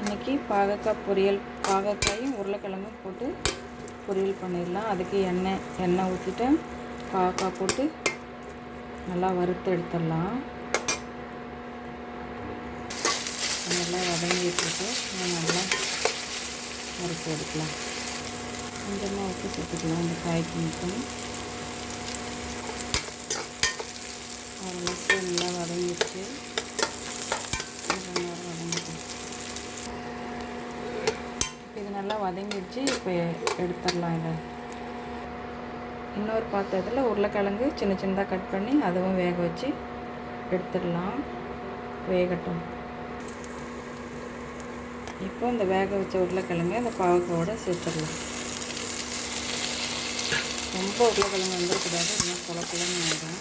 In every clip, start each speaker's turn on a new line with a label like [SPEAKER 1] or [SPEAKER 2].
[SPEAKER 1] இன்றைக்கி பாகக்காய் பொரியல். பாகக்காயும் உருளைக்கிழங்கும் போட்டு பொரியல் பண்ணிடலாம். அதுக்கு எண்ணெய் எண்ணெய் ஊற்றிட்டு பாகக்காய் போட்டு நல்லா வறுத்து எடுத்துடலாம். நல்லா வதங்கிட்டு நல்லா வறுத்து எடுக்கலாம். கொஞ்சமாக உப்பு சேர்த்துக்கலாம். இந்த காய்க்கு மட்டும். அதெல்லாம் நல்லா வதங்கிடுச்சு கொஞ்ச நேரம் வதங்கிடும் இப்போ இது நல்லா வதங்கிடுச்சு இப்போ எடுத்துடலாம் இதை. இன்னொரு பாத்திரத்தில் உருளைக்கிழங்கு சின்ன சின்னதாக கட் பண்ணி அதுவும் வேக வச்சு எடுத்துடலாம். வேகட்டும். இப்போ இந்த வேக வச்ச உருளைக்கிழங்கு அந்த பாவக்காவோட சேர்த்துடலாம். ரொம்ப உருளைக்கிழங்கு வந்துடக்கூடாது இன்னும் கொல ஆகிடும்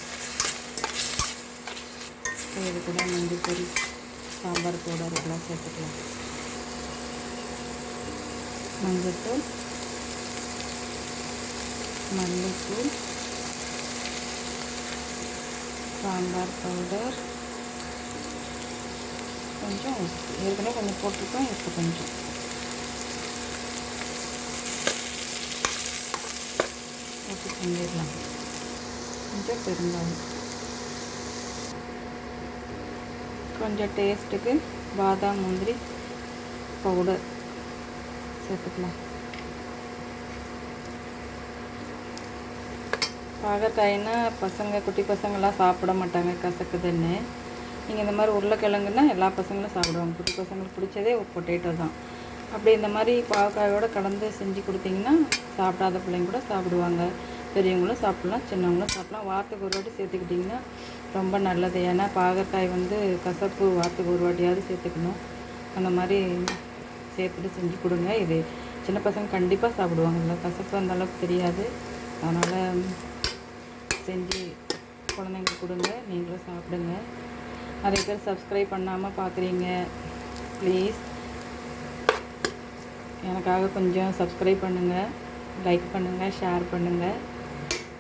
[SPEAKER 1] இது கூட மஞ்சள் பொரி சாம்பார் பவுடர் இதெல்லாம் சேர்த்துக்கலாம். மஞ்சத்தூள் மல்லித்தூள் சாம்பார் பவுடர். கொஞ்சம் உப்பு. ஏற்கனவே கொஞ்சம் போட்டிருக்கோம் இப்போ கொஞ்சம். உப்பு செஞ்சிடலாம் கொஞ்சம் பெருங்காயம். கொஞ்சம் டேஸ்ட்டுக்கு பாதாம் முந்திரி பவுடர். சேர்த்துக்கலாம். பாகக்காய்னா பசங்க குட்டி பசங்கள்லாம் சாப்பிட மாட்டாங்க கசக்குதுன்னு. நீங்கள் இந்த மாதிரி உருளைக்கிழங்குன்னா எல்லா பசங்களும் சாப்பிடுவாங்க. குட்டி பசங்களுக்கு பிடிச்சதே ஒரு பொட்டேட்டோ தான். அப்படி இந்த மாதிரி பாவக்காயோடு கலந்து செஞ்சு கொடுத்தீங்கன்னா சாப்பிடாத பிள்ளைங்க கூட சாப்பிடுவாங்க. பெரியவங்களும் சாப்பிட்லாம் சின்னவங்களும் சாப்பிட்லாம். வாரத்துக்கு ஒரு வாட்டி சேர்த்துக்கிட்டிங்கன்னா ரொம்ப நல்லது. ஏன்னா பாகற்காய் வந்து கசப்பு வாரத்துக்கு ஒரு வாட்டியாவது சேர்த்துக்கணும். அந்த மாதிரி சேர்த்துட்டு செஞ்சு கொடுங்க. இது சின்ன பசங்க கண்டிப்பாக சாப்பிடுவாங்கல்ல கசப்பு அந்த அளவுக்கு தெரியாது. அதனால் செஞ்சு குழந்தைங்களுக்கு கொடுங்க. நீங்களும் சாப்பிடுங்க. நிறைய பேர் சப்ஸ்கிரைப் பண்ணாமல் பார்க்குறீங்க ப்ளீஸ் எனக்காக கொஞ்சம் சப்ஸ்கிரைப் பண்ணுங்கள் லைக் பண்ணுங்கள் ஷேர் பண்ணுங்கள்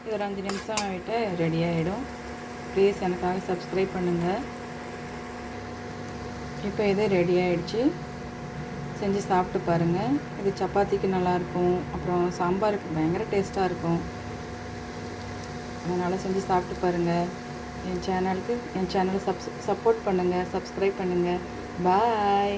[SPEAKER 1] இது ஒரு அஞ்சு நிமிஷம் ஆகிட்டு ரெடி ஆகிடும் ப்ளீஸ் எனக்காக சப்ஸ்கிரைப் பண்ணுங்கள் இப்போ இது ரெடி ஆகிடுச்சு செஞ்சு சாப்பிட்டு பாருங்கள் இது சப்பாத்திக்கு நல்லாயிருக்கும். அப்புறம் சாம்பாருக்கு பயங்கர டேஸ்ட்டாக இருக்கும். அதனால் செஞ்சு சாப்பிட்டு பாருங்கள் என் சேனலுக்கு என் சேனலை சப்ஸ் சப்போர்ட் பண்ணுங்கள் சப்ஸ்கிரைப் பண்ணுங்கள் பாய்